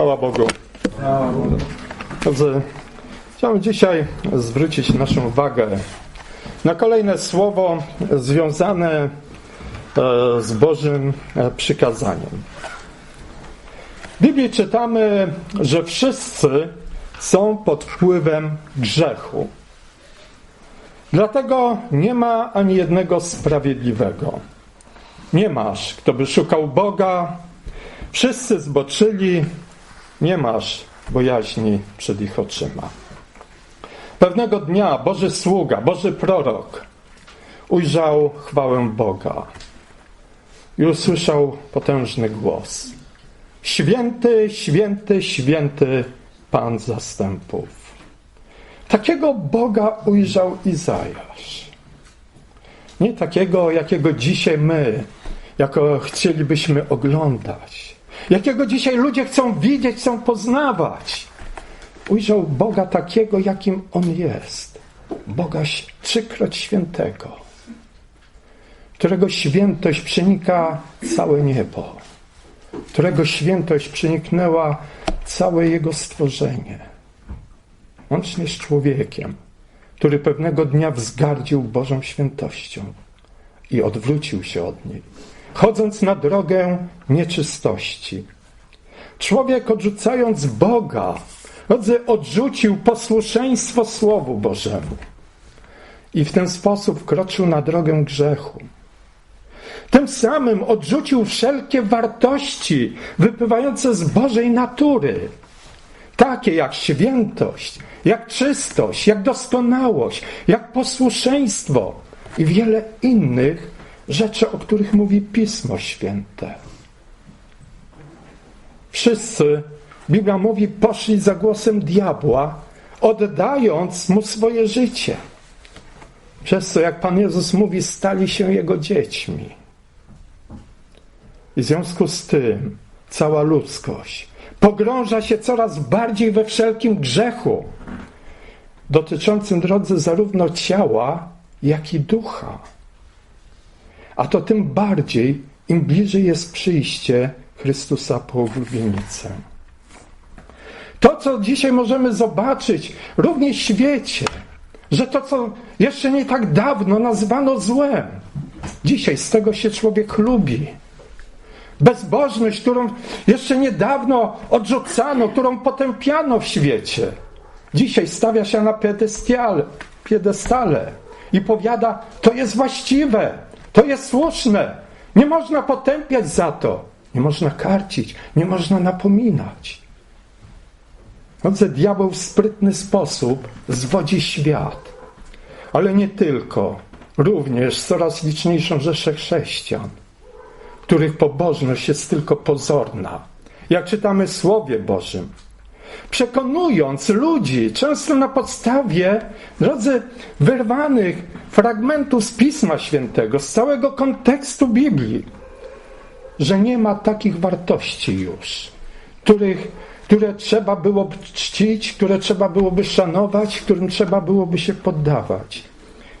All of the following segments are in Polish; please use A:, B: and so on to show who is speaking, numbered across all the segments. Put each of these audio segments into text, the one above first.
A: Chwała Bogu. Dobrze. Chciałbym dzisiaj zwrócić naszą uwagę na kolejne słowo związane e, z Bożym e, przykazaniem. W Biblii czytamy, że wszyscy są pod wpływem grzechu. Dlatego nie ma ani jednego sprawiedliwego. Nie masz, kto by szukał Boga. Wszyscy zboczyli. Nie masz bojaźni przed ich oczyma. Pewnego dnia Boży sługa, Boży prorok ujrzał chwałę Boga i usłyszał potężny głos. Święty, święty, święty Pan zastępów. Takiego Boga ujrzał Izajasz. Nie takiego, jakiego dzisiaj my, jako chcielibyśmy oglądać. Jakiego dzisiaj ludzie chcą widzieć, chcą poznawać. Ujrzał Boga takiego, jakim On jest. Boga trzykroć świętego, którego świętość przenika całe niebo, którego świętość przeniknęła całe Jego stworzenie, łącznie z człowiekiem, który pewnego dnia wzgardził Bożą świętością i odwrócił się od niej, chodząc na drogę nieczystości. Człowiek odrzucając Boga, odrzucił posłuszeństwo Słowu Bożemu i w ten sposób kroczył na drogę grzechu. Tym samym odrzucił wszelkie wartości wypływające z Bożej natury, takie jak świętość, jak czystość, jak doskonałość, jak posłuszeństwo i wiele innych rzeczy, o których mówi Pismo Święte. Wszyscy, Biblia mówi, poszli za głosem diabła, oddając mu swoje życie. Przez co, jak Pan Jezus mówi, stali się jego dziećmi. I w związku z tym cała ludzkość pogrąża się coraz bardziej we wszelkim grzechu, dotyczącym drodzy zarówno ciała, jak i ducha. A to tym bardziej, im bliżej jest przyjście Chrystusa po oblubienicę. To, co dzisiaj możemy zobaczyć również w świecie, że to, co jeszcze nie tak dawno nazywano złem, dzisiaj z tego się człowiek lubi. Bezbożność, którą jeszcze niedawno odrzucano, którą potępiano w świecie, dzisiaj stawia się na piedestale i powiada, to jest właściwe, to jest słuszne, nie można potępiać za to, nie można karcić, nie można napominać. Chodzę diabeł w sprytny sposób zwodzi świat, ale nie tylko, również coraz liczniejszą rzeszę chrześcijan, których pobożność jest tylko pozorna. Jak czytamy Słowie Bożym, przekonując ludzi, często na podstawie, drodzy, wyrwanych fragmentów z Pisma Świętego, z całego kontekstu Biblii, że nie ma takich wartości już, których, które trzeba byłoby czcić, które trzeba byłoby szanować, którym trzeba byłoby się poddawać.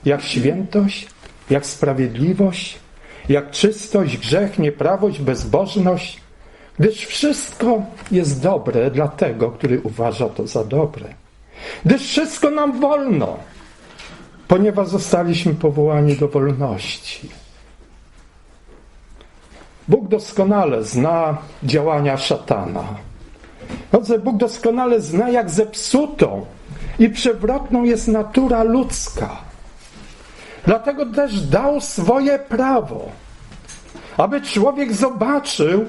A: Jak świętość, jak sprawiedliwość, jak czystość, grzech, nieprawość, bezbożność, gdyż wszystko jest dobre dla tego, który uważa to za dobre. Gdyż wszystko nam wolno, ponieważ zostaliśmy powołani do wolności. Bóg doskonale zna działania szatana. Chodzę, Bóg doskonale zna, jak zepsutą i przewrotną jest natura ludzka. Dlatego też dał swoje prawo, aby człowiek zobaczył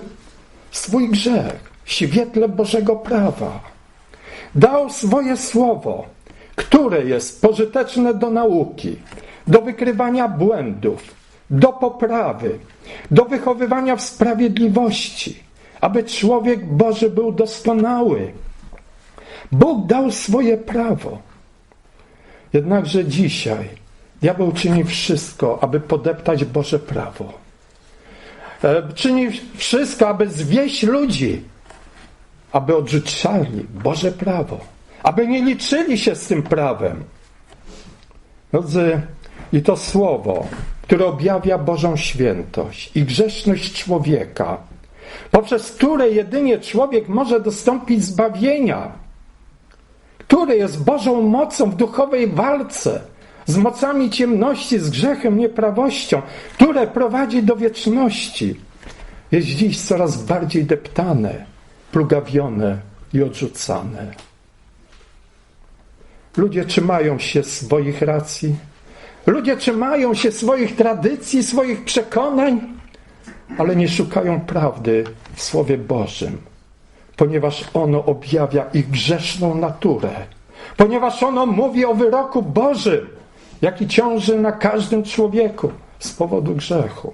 A: swój grzech w świetle Bożego prawa. Dał swoje słowo, które jest pożyteczne do nauki, do wykrywania błędów, do poprawy, do wychowywania w sprawiedliwości, aby człowiek Boży był doskonały. Bóg dał swoje prawo. Jednakże dzisiaj diabeł czyni wszystko, aby podeptać Boże prawo. E, czyni wszystko, aby zwieść ludzi, aby odrzucali Boże prawo, aby nie liczyli się z tym prawem. Drodzy, i to słowo, które objawia Bożą świętość i grzeszność człowieka, poprzez które jedynie człowiek może dostąpić zbawienia, które jest Bożą mocą w duchowej walce z mocami ciemności, z grzechem, nieprawością, które prowadzi do wieczności, jest dziś coraz bardziej deptane, plugawione i odrzucane. Ludzie trzymają się swoich racji, ludzie trzymają się swoich tradycji, swoich przekonań, ale nie szukają prawdy w Słowie Bożym, ponieważ ono objawia ich grzeszną naturę, ponieważ ono mówi o wyroku Bożym, jaki ciąży na każdym człowieku z powodu grzechu,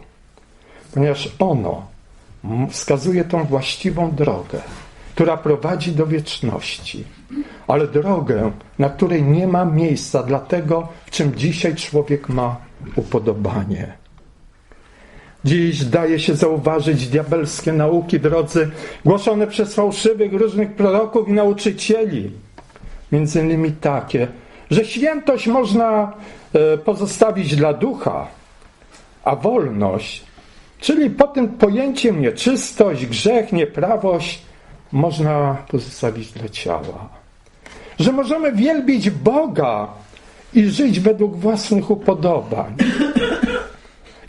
A: ponieważ ono wskazuje tą właściwą drogę, która prowadzi do wieczności, ale drogę, na której nie ma miejsca dla tego, w czym dzisiaj człowiek ma upodobanie. Dziś daje się zauważyć diabelskie nauki, drodzy, głoszone przez fałszywych różnych proroków i nauczycieli. Między innymi takie, że świętość można pozostawić dla ducha, a wolność, czyli pod tym pojęciem nieczystość, grzech, nieprawość, można pozostawić dla ciała. Że możemy wielbić Boga i żyć według własnych upodobań.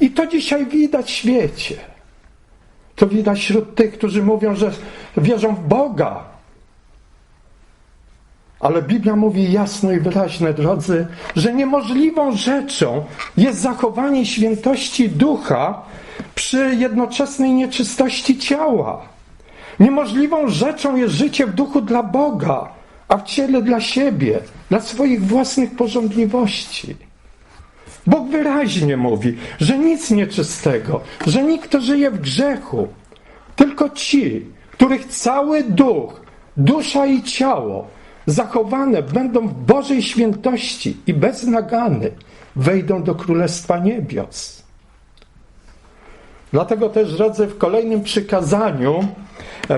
A: I to dzisiaj widać w świecie. To widać wśród tych, którzy mówią, że wierzą w Boga. Ale Biblia mówi jasno i wyraźnie, drodzy, że niemożliwą rzeczą jest zachowanie świętości ducha przy jednoczesnej nieczystości ciała. Niemożliwą rzeczą jest życie w duchu dla Boga, a w ciele dla siebie, dla swoich własnych porządliwości. Bóg wyraźnie mówi, że nic nieczystego, że nikt, kto żyje w grzechu, tylko ci, których cały duch, dusza i ciało zachowane będą w Bożej świętości i bez nagany, wejdą do Królestwa Niebios. Dlatego też, drodzy, w kolejnym przykazaniu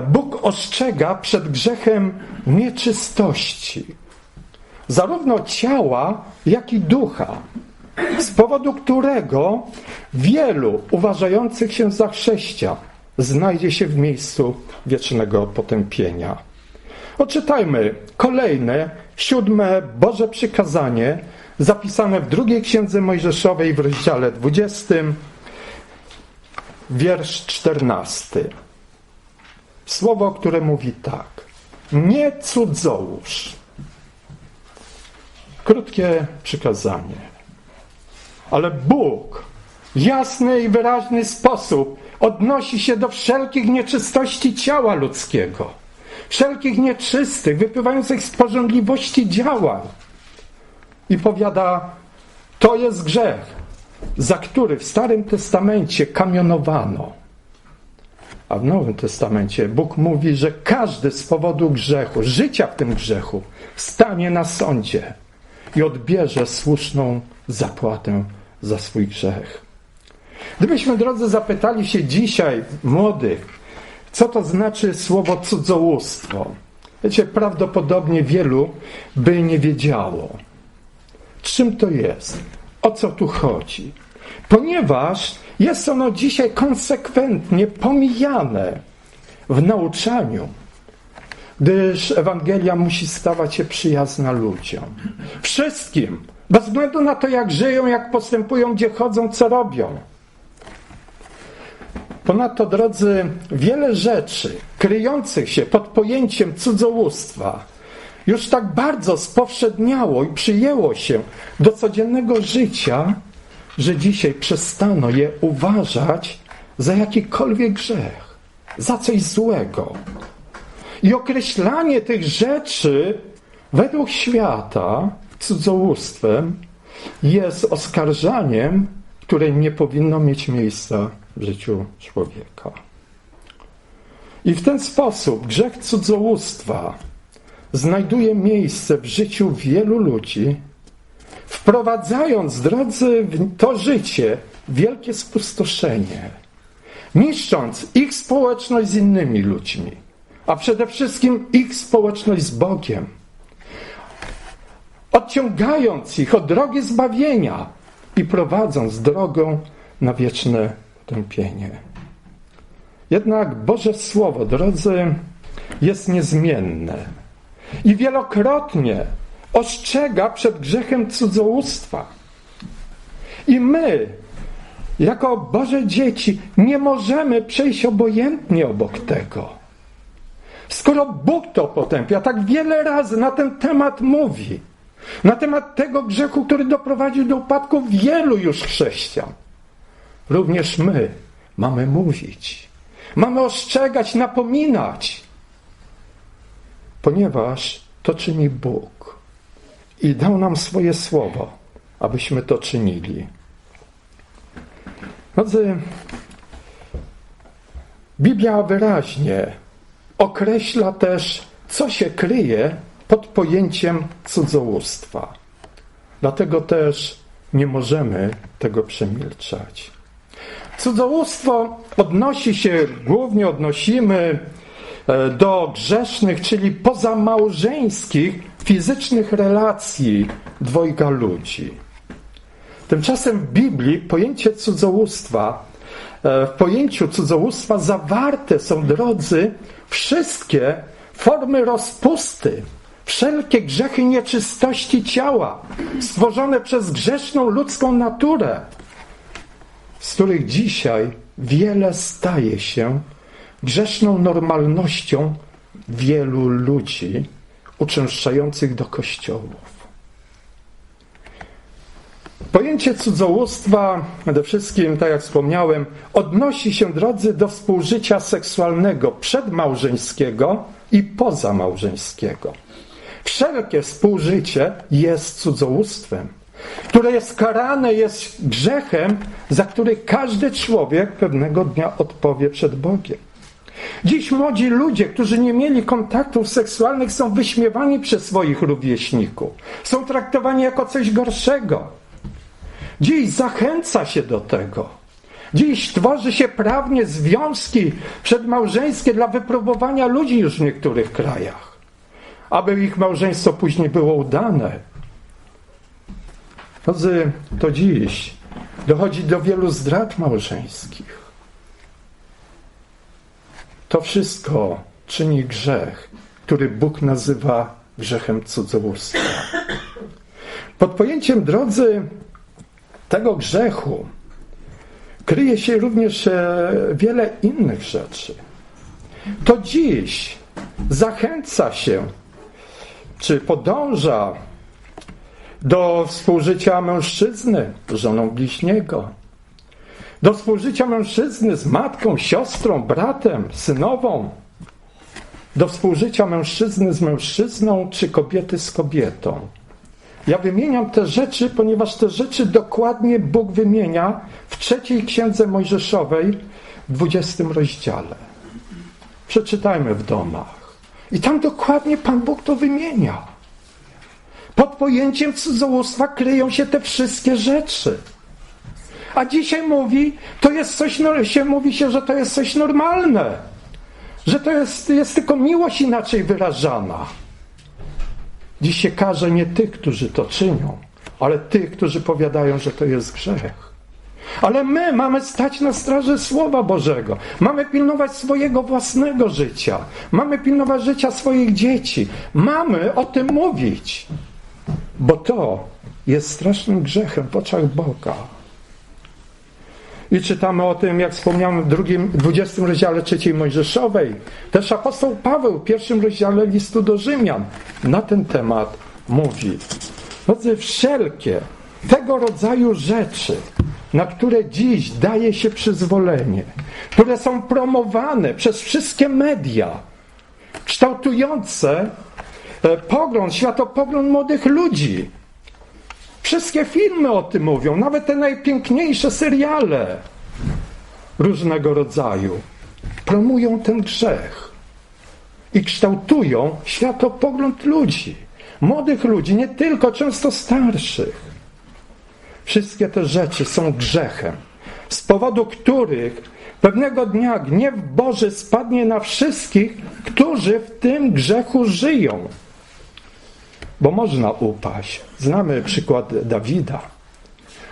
A: Bóg ostrzega przed grzechem nieczystości, zarówno ciała, jak i ducha, z powodu którego wielu uważających się za chrześcijan znajdzie się w miejscu wiecznego potępienia. Oczytajmy kolejne, siódme Boże przykazanie, zapisane w drugiej księdze Mojżeszowej w rozdziale 20, wiersz 14. Słowo, które mówi tak. Nie cudzołóż. Krótkie przykazanie. Ale Bóg w jasny i wyraźny sposób odnosi się do wszelkich nieczystości ciała ludzkiego, wszelkich nieczystych, wypływających z porządliwości działań. I powiada, to jest grzech, za który w Starym Testamencie kamionowano. A w Nowym Testamencie Bóg mówi, że każdy z powodu grzechu, życia w tym grzechu, stanie na sądzie i odbierze słuszną zapłatę za swój grzech. Gdybyśmy, drodzy, zapytali się dzisiaj młodych, co to znaczy słowo cudzołóstwo, wiecie, prawdopodobnie wielu by nie wiedziało, czym to jest, o co tu chodzi. Ponieważ jest ono dzisiaj konsekwentnie pomijane w nauczaniu, gdyż Ewangelia musi stawać się przyjazna ludziom. Wszystkim, bez względu na to, jak żyją, jak postępują, gdzie chodzą, co robią. Ponadto, drodzy, wiele rzeczy kryjących się pod pojęciem cudzołóstwa już tak bardzo spowszedniało i przyjęło się do codziennego życia, że dzisiaj przestano je uważać za jakikolwiek grzech, za coś złego. I określanie tych rzeczy według świata cudzołóstwem jest oskarżaniem, które nie powinno mieć miejsca w życiu człowieka. I w ten sposób grzech cudzołóstwa znajduje miejsce w życiu wielu ludzi, wprowadzając, drodzy, w to życie wielkie spustoszenie, niszcząc ich społeczność z innymi ludźmi, a przede wszystkim ich społeczność z Bogiem, odciągając ich od drogi zbawienia i prowadząc drogą na wieczne tępienie. Jednak Boże Słowo, drodzy, jest niezmienne i wielokrotnie ostrzega przed grzechem cudzołóstwa. I my, jako Boże dzieci, nie możemy przejść obojętnie obok tego. Skoro Bóg to potępia, tak wiele razy na ten temat mówi, na temat tego grzechu, który doprowadził do upadku wielu już chrześcijan, również my mamy mówić, mamy ostrzegać, napominać, ponieważ to czyni Bóg i dał nam swoje słowo, abyśmy to czynili. Drodzy, Biblia wyraźnie określa też, co się kryje pod pojęciem cudzołóstwa. Dlatego też nie możemy tego przemilczać. Cudzołóstwo odnosi się, głównie odnosimy e, do grzesznych, czyli pozamałżeńskich, fizycznych relacji dwojga ludzi. Tymczasem w Biblii pojęcie cudzołóstwa, e, w pojęciu cudzołóstwa zawarte są, drodzy, wszystkie formy rozpusty, wszelkie grzechy nieczystości ciała, stworzone przez grzeszną ludzką naturę, z których dzisiaj wiele staje się grzeszną normalnością wielu ludzi uczęszczających do kościołów. Pojęcie cudzołóstwa, przede wszystkim, tak jak wspomniałem, odnosi się, drodzy, do współżycia seksualnego przedmałżeńskiego i pozamałżeńskiego. Wszelkie współżycie jest cudzołóstwem, które jest karane, jest grzechem, za który każdy człowiek pewnego dnia odpowie przed Bogiem. Dziś młodzi ludzie, którzy nie mieli kontaktów seksualnych, są wyśmiewani przez swoich rówieśników. Są traktowani jako coś gorszego. Dziś zachęca się do tego. Dziś tworzy się prawnie związki przedmałżeńskie dla wypróbowania ludzi już w niektórych krajach, aby ich małżeństwo później było udane. Drodzy, to dziś dochodzi do wielu zdrad małżeńskich. To wszystko czyni grzech, który Bóg nazywa grzechem cudzołóstwa. Pod pojęciem drodzy tego grzechu kryje się również e, wiele innych rzeczy. To dziś zachęca się, czy podąża do współżycia mężczyzny z żoną bliźniego, do współżycia mężczyzny z matką, siostrą, bratem, synową, do współżycia mężczyzny z mężczyzną, czy kobiety z kobietą. Ja wymieniam te rzeczy, ponieważ te rzeczy dokładnie Bóg wymienia w trzeciej księdze Mojżeszowej, w dwudziestym rozdziale. Przeczytajmy w domach. I tam dokładnie Pan Bóg to wymienia. Pod pojęciem cudzołóstwa kryją się te wszystkie rzeczy. A dzisiaj mówi, to jest coś, się mówi się, że to jest coś normalne. Że to jest, jest tylko miłość inaczej wyrażana. Dziś się karze nie tych, którzy to czynią, ale tych, którzy powiadają, że to jest grzech. Ale my mamy stać na straży Słowa Bożego. Mamy pilnować swojego własnego życia. Mamy pilnować życia swoich dzieci. Mamy o tym mówić. Bo to jest strasznym grzechem w oczach Boga. I czytamy o tym, jak wspomniałem w drugim, 20 rozdziale trzeciej Mojżeszowej. Też apostoł Paweł w pierwszym rozdziale listu do Rzymian na ten temat mówi. Drodzy, wszelkie tego rodzaju rzeczy, na które dziś daje się przyzwolenie, które są promowane przez wszystkie media, kształtujące e, pogląd, światopogląd młodych ludzi, Wszystkie filmy o tym mówią, nawet te najpiękniejsze seriale różnego rodzaju promują ten grzech i kształtują światopogląd ludzi, młodych ludzi, nie tylko, często starszych. Wszystkie te rzeczy są grzechem, z powodu których pewnego dnia gniew Boży spadnie na wszystkich, którzy w tym grzechu żyją bo można upaść. Znamy przykład Dawida.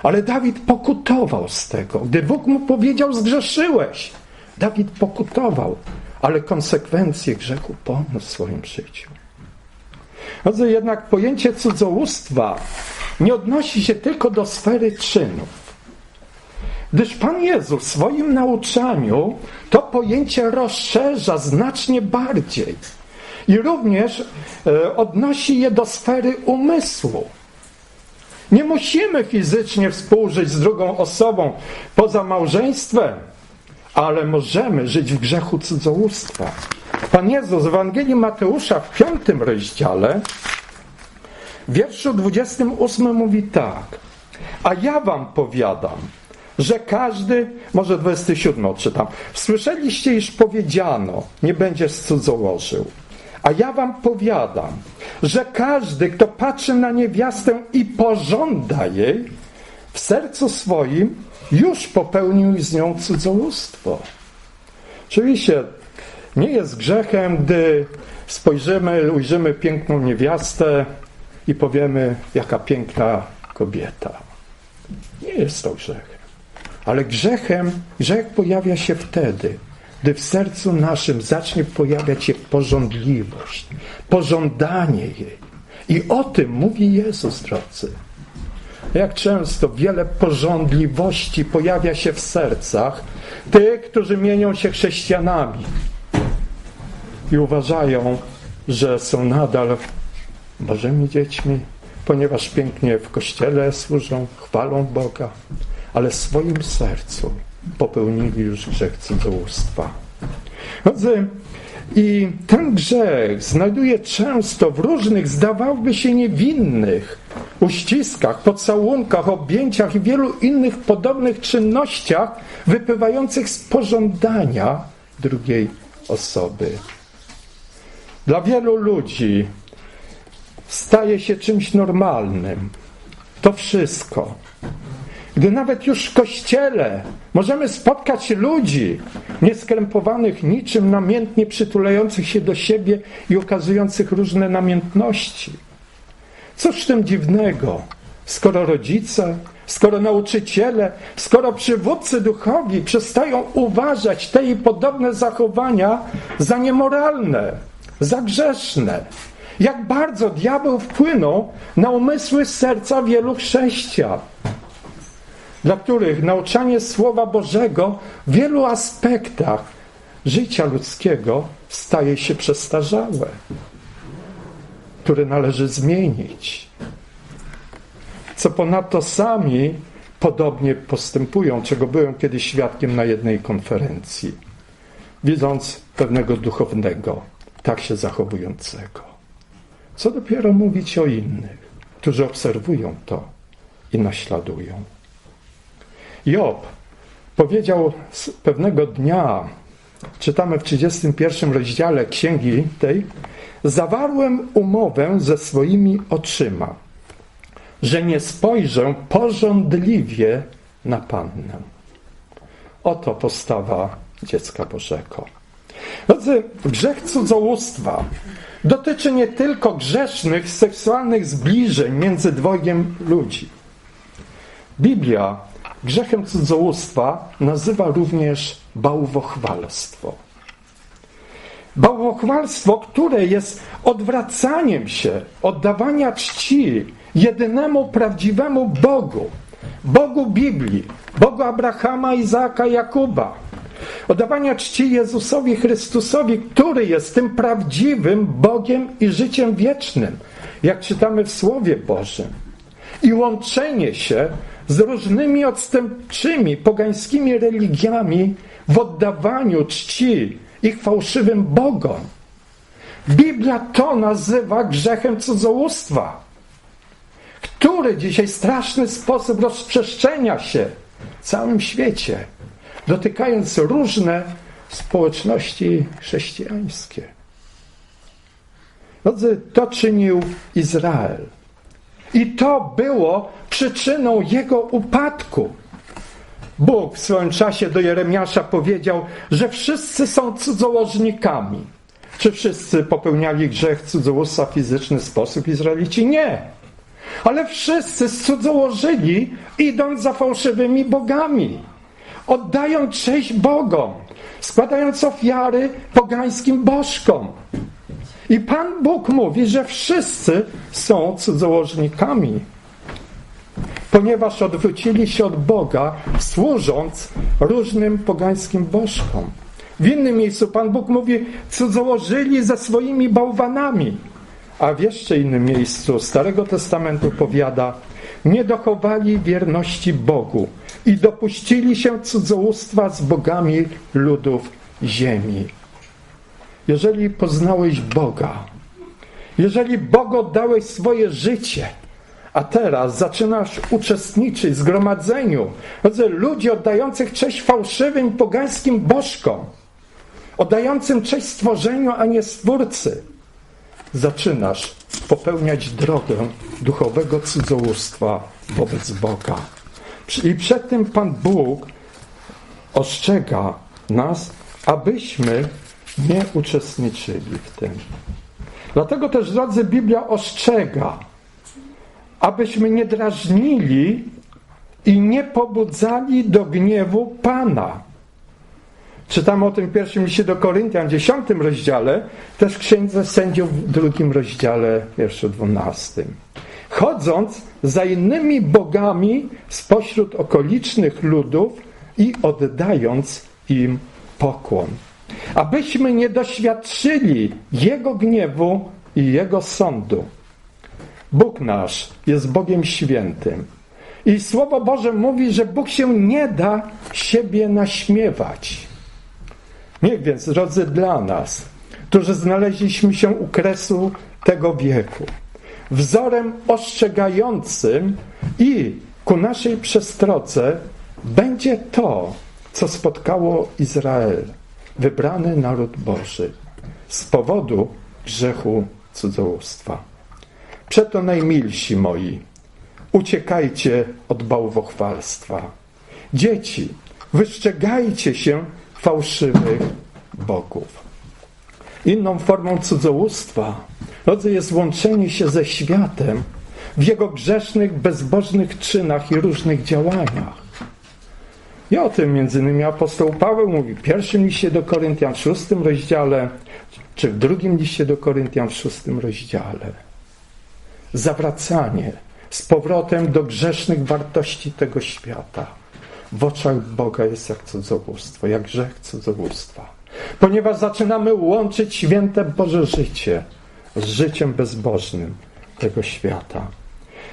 A: Ale Dawid pokutował z tego, gdy Bóg mu powiedział: Zgrzeszyłeś. Dawid pokutował, ale konsekwencje grzechu poniósł w swoim życiu. Drodzy, jednak pojęcie cudzołóstwa nie odnosi się tylko do sfery czynów. Gdyż Pan Jezus w swoim nauczaniu to pojęcie rozszerza znacznie bardziej i również e, odnosi je do sfery umysłu. Nie musimy fizycznie współżyć z drugą osobą poza małżeństwem, ale możemy żyć w grzechu cudzołóstwa. Pan Jezus w Ewangelii Mateusza w piątym rozdziale, w wierszu 28 mówi tak. A ja wam powiadam, że każdy, może 27 odczytam, słyszeliście, iż powiedziano, nie będziesz cudzołożył. A ja wam powiadam, że każdy, kto patrzy na niewiastę i pożąda jej, w sercu swoim już popełnił z nią cudzołóstwo. Oczywiście nie jest grzechem, gdy spojrzymy, ujrzymy piękną niewiastę i powiemy, jaka piękna kobieta. Nie jest to grzechem. Ale grzechem, grzech pojawia się wtedy, gdy w sercu naszym zacznie pojawiać się pożądliwość, pożądanie jej. I o tym mówi Jezus, drodzy. Jak często wiele pożądliwości pojawia się w sercach tych, którzy mienią się chrześcijanami i uważają, że są nadal Bożymi dziećmi, ponieważ pięknie w kościele służą, chwalą Boga, ale w swoim sercu popełnili już grzech cudzołóstwa. Drodzy, i ten grzech znajduje często w różnych, zdawałoby się niewinnych uściskach, pocałunkach, objęciach i wielu innych podobnych czynnościach wypływających z pożądania drugiej osoby. Dla wielu ludzi staje się czymś normalnym. To wszystko. Gdy nawet już w kościele możemy spotkać ludzi nieskrępowanych niczym, namiętnie przytulających się do siebie i okazujących różne namiętności. Cóż w tym dziwnego, skoro rodzice, skoro nauczyciele, skoro przywódcy duchowi przestają uważać te i podobne zachowania za niemoralne, za grzeszne. Jak bardzo diabeł wpłynął na umysły serca wielu chrześcijan dla których nauczanie Słowa Bożego w wielu aspektach życia ludzkiego staje się przestarzałe, które należy zmienić. Co ponadto sami podobnie postępują, czego byłem kiedyś świadkiem na jednej konferencji, widząc pewnego duchownego, tak się zachowującego. Co dopiero mówić o innych, którzy obserwują to i naśladują. Job powiedział pewnego dnia, czytamy w 31 rozdziale księgi tej, zawarłem umowę ze swoimi oczyma, że nie spojrzę porządliwie na Pannę. Oto postawa dziecka Bożego. Drodzy, grzech cudzołóstwa dotyczy nie tylko grzesznych seksualnych zbliżeń między dwojgiem ludzi. Biblia Grzechem cudzołóstwa nazywa również bałwochwalstwo. Bałwochwalstwo, które jest odwracaniem się, oddawania czci jedynemu prawdziwemu Bogu, Bogu Biblii, Bogu Abrahama, Izaaka, Jakuba. Oddawania czci Jezusowi Chrystusowi, który jest tym prawdziwym Bogiem i życiem wiecznym, jak czytamy w Słowie Bożym. I łączenie się z różnymi odstępczymi, pogańskimi religiami w oddawaniu czci ich fałszywym bogom. Biblia to nazywa grzechem cudzołóstwa, który dzisiaj straszny sposób rozprzestrzenia się w całym świecie, dotykając różne społeczności chrześcijańskie. Drodzy, to czynił Izrael. I to było przyczyną jego upadku. Bóg w swoim czasie do Jeremiasza powiedział, że wszyscy są cudzołożnikami. Czy wszyscy popełniali grzech cudzołóstwa w fizyczny sposób Izraelici? Nie. Ale wszyscy cudzołożyli, idąc za fałszywymi bogami. Oddają cześć Bogom, składając ofiary pogańskim bożkom. I Pan Bóg mówi, że wszyscy są cudzołożnikami, ponieważ odwrócili się od Boga, służąc różnym pogańskim bożkom. W innym miejscu Pan Bóg mówi, cudzołożyli ze swoimi bałwanami. A w jeszcze innym miejscu Starego Testamentu powiada, nie dochowali wierności Bogu i dopuścili się cudzołóstwa z bogami ludów ziemi. Jeżeli poznałeś Boga, jeżeli Bogu oddałeś swoje życie, a teraz zaczynasz uczestniczyć w zgromadzeniu, ludzi oddających cześć fałszywym pogańskim bożkom, oddającym cześć stworzeniu, a nie stwórcy, zaczynasz popełniać drogę duchowego cudzołóstwa wobec Boga. I przed tym Pan Bóg ostrzega nas, abyśmy nie uczestniczyli w tym. Dlatego też, drodzy, Biblia ostrzega, abyśmy nie drażnili i nie pobudzali do gniewu Pana. Czytamy o tym w pierwszym liście do Koryntian, dziesiątym rozdziale, też w Księdze Sędziów w drugim rozdziale, wierszu dwunastym. Chodząc za innymi bogami spośród okolicznych ludów i oddając im pokłon. Abyśmy nie doświadczyli Jego gniewu i Jego sądu. Bóg nasz jest Bogiem świętym. I Słowo Boże mówi, że Bóg się nie da siebie naśmiewać. Niech więc, drodzy, dla nas, którzy znaleźliśmy się u kresu tego wieku, wzorem ostrzegającym i ku naszej przestrodze będzie to, co spotkało Izrael, wybrany naród Boży, z powodu grzechu cudzołóstwa. Przeto najmilsi moi, uciekajcie od bałwochwalstwa. Dzieci, wystrzegajcie się fałszywych bogów. Inną formą cudzołóstwa drodzy, jest łączenie się ze światem w jego grzesznych, bezbożnych czynach i różnych działaniach. I o tym między innymi apostoł Paweł mówi w pierwszym liście do Koryntian w szóstym rozdziale, czy w drugim liście do Koryntian w szóstym rozdziale. Zawracanie z powrotem do grzesznych wartości tego świata w oczach Boga jest jak cudzołóstwo, jak grzech cudzołóstwa. Ponieważ zaczynamy łączyć święte Boże życie z życiem bezbożnym tego świata.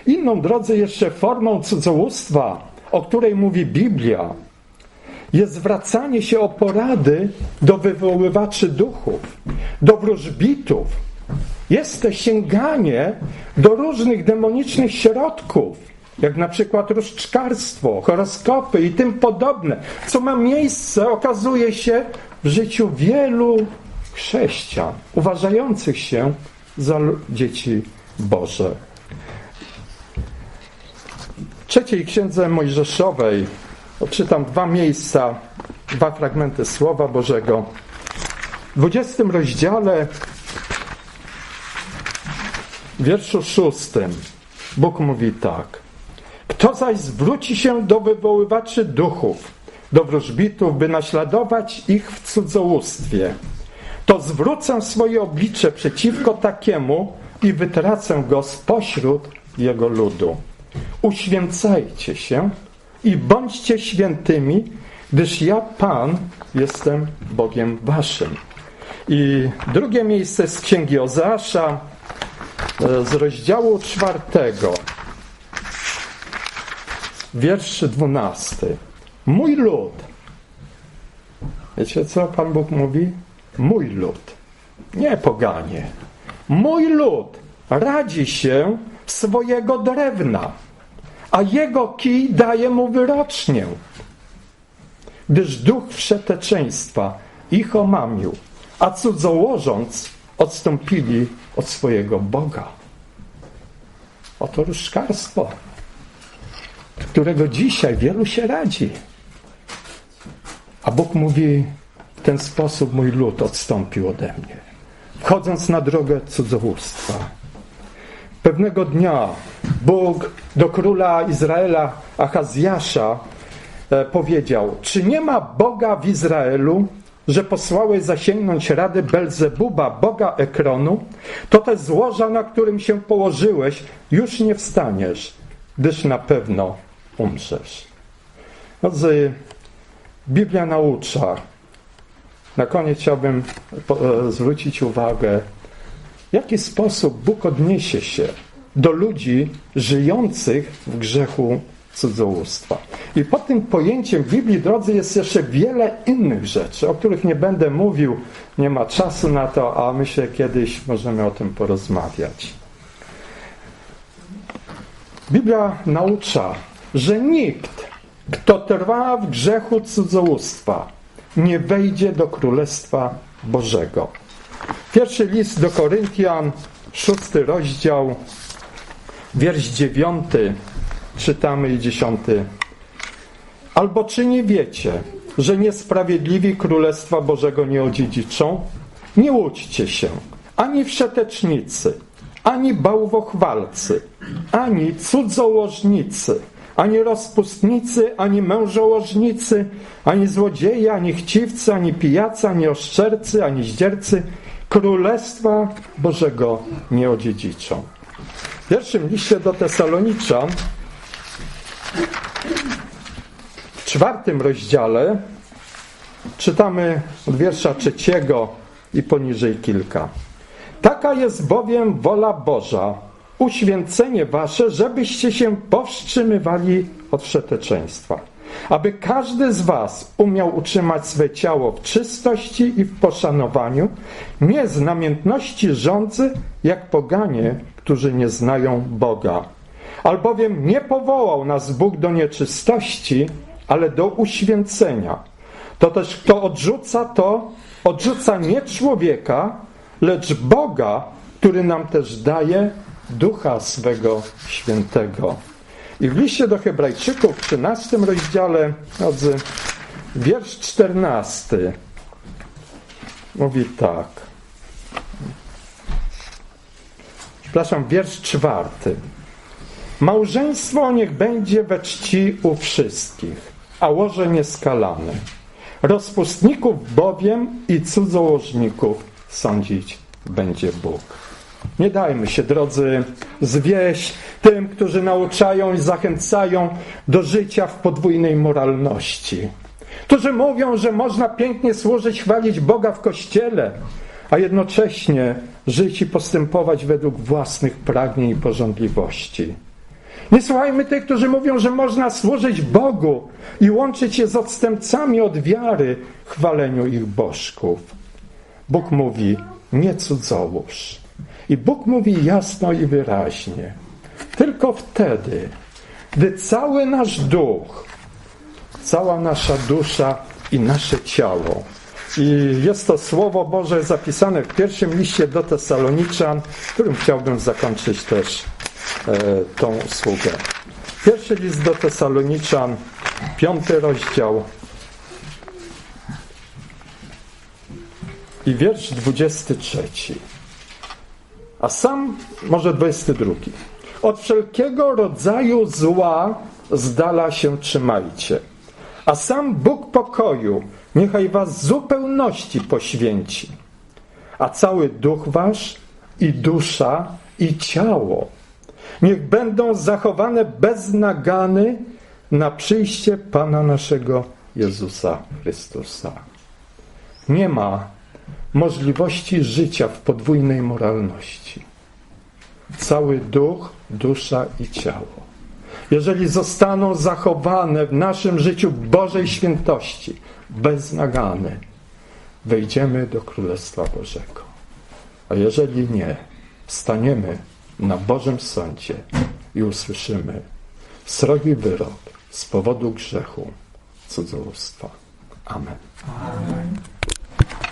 A: Inną drodze jeszcze formą cudzołóstwa, o której mówi Biblia, jest zwracanie się o porady do wywoływaczy duchów, do wróżbitów. Jest to sięganie do różnych demonicznych środków, jak na przykład różdżkarstwo, horoskopy i tym podobne, co ma miejsce, okazuje się, w życiu wielu chrześcijan, uważających się za dzieci Boże. W trzeciej księdze Mojżeszowej odczytam dwa miejsca, dwa fragmenty Słowa Bożego. W 20 rozdziale, wierszu szóstym, Bóg mówi tak. Kto zaś zwróci się do wywoływaczy duchów, do wróżbitów, by naśladować ich w cudzołóstwie, to zwrócę swoje oblicze przeciwko takiemu i wytracę go spośród jego ludu. Uświęcajcie się i bądźcie świętymi, gdyż ja, Pan, jestem Bogiem waszym. I drugie miejsce z Księgi Ozeasza, z rozdziału czwartego, wiersz dwunasty. Mój lud. Wiecie, co Pan Bóg mówi? Mój lud. Nie poganie. Mój lud radzi się swojego drewna, a jego kij daje mu wyrocznię. Gdyż duch wszeteczeństwa ich omamił, a cudzołożąc odstąpili od swojego Boga. Oto różdżkarstwo, którego dzisiaj wielu się radzi. A Bóg mówi, w ten sposób mój lud odstąpił ode mnie, wchodząc na drogę cudzołóstwa. Pewnego dnia Bóg do króla Izraela Achazjasza e, powiedział, czy nie ma Boga w Izraelu, że posłałeś zasięgnąć rady Belzebuba, boga Ekronu, to te złoża, na którym się położyłeś, już nie wstaniesz, gdyż na pewno umrzesz. Drodzy, Biblia naucza. Na koniec chciałbym e, zwrócić uwagę, w jaki sposób Bóg odniesie się do ludzi żyjących w grzechu cudzołóstwa. I pod tym pojęciem w Biblii, drodzy, jest jeszcze wiele innych rzeczy, o których nie będę mówił, nie ma czasu na to, a myślę, kiedyś możemy o tym porozmawiać. Biblia naucza, że nikt, kto trwa w grzechu cudzołóstwa, nie wejdzie do Królestwa Bożego. Pierwszy list do Koryntian, szósty rozdział, wiersz dziewiąty, czytamy i dziesiąty. Albo czy nie wiecie, że niesprawiedliwi Królestwa Bożego nie odziedziczą? Nie łudźcie się, ani wszetecznicy, ani bałwochwalcy, ani cudzołożnicy, ani rozpustnicy, ani mężołożnicy, ani złodzieje, ani chciwcy, ani pijacy, ani oszczercy, ani zdziercy Królestwa Bożego nie odziedziczą. W pierwszym liście do Tesaloniczan, w czwartym rozdziale, czytamy od wiersza trzeciego i poniżej kilka. Taka jest bowiem wola Boża, uświęcenie wasze, żebyście się powstrzymywali od wszeteczeństwa. Aby każdy z was umiał utrzymać swe ciało w czystości i w poszanowaniu, nie z namiętności rządzy, jak poganie, którzy nie znają Boga. Albowiem nie powołał nas Bóg do nieczystości, ale do uświęcenia. To też kto odrzuca to, odrzuca nie człowieka, lecz Boga, który nam też daje Ducha swego Świętego. I w liście do Hebrajczyków w 13 rozdziale, wiersz 14 mówi tak. Przepraszam, wiersz czwarty. Małżeństwo niech będzie we czci u wszystkich, a łoże nieskalane. Rozpustników bowiem i cudzołożników sądzić będzie Bóg. Nie dajmy się, drodzy, zwieść tym, którzy nauczają i zachęcają do życia w podwójnej moralności. Którzy mówią, że można pięknie służyć, chwalić Boga w kościele, a jednocześnie żyć i postępować według własnych pragnień i porządliwości. Nie słuchajmy tych, którzy mówią, że można służyć Bogu i łączyć się z odstępcami od wiary chwaleniu ich bożków. Bóg mówi, nie cudzołóż. I Bóg mówi jasno i wyraźnie. Tylko wtedy, gdy cały nasz duch, cała nasza dusza i nasze ciało. I jest to Słowo Boże zapisane w pierwszym liście do Tesaloniczan, którym chciałbym zakończyć też tą usługę. Pierwszy list do Tesaloniczan, piąty rozdział i wiersz 23. A sam, może 22. Od wszelkiego rodzaju zła z dala się trzymajcie. A sam Bóg pokoju niechaj was zupełności poświęci. A cały duch wasz i dusza i ciało niech będą zachowane bez nagany na przyjście Pana naszego Jezusa Chrystusa. Nie ma możliwości życia w podwójnej moralności. Cały duch, dusza i ciało. Jeżeli zostaną zachowane w naszym życiu Bożej świętości, bez nagany, wejdziemy do Królestwa Bożego. A jeżeli nie, staniemy na Bożym Sądzie i usłyszymy srogi wyrok z powodu grzechu cudzołóstwa. Amen.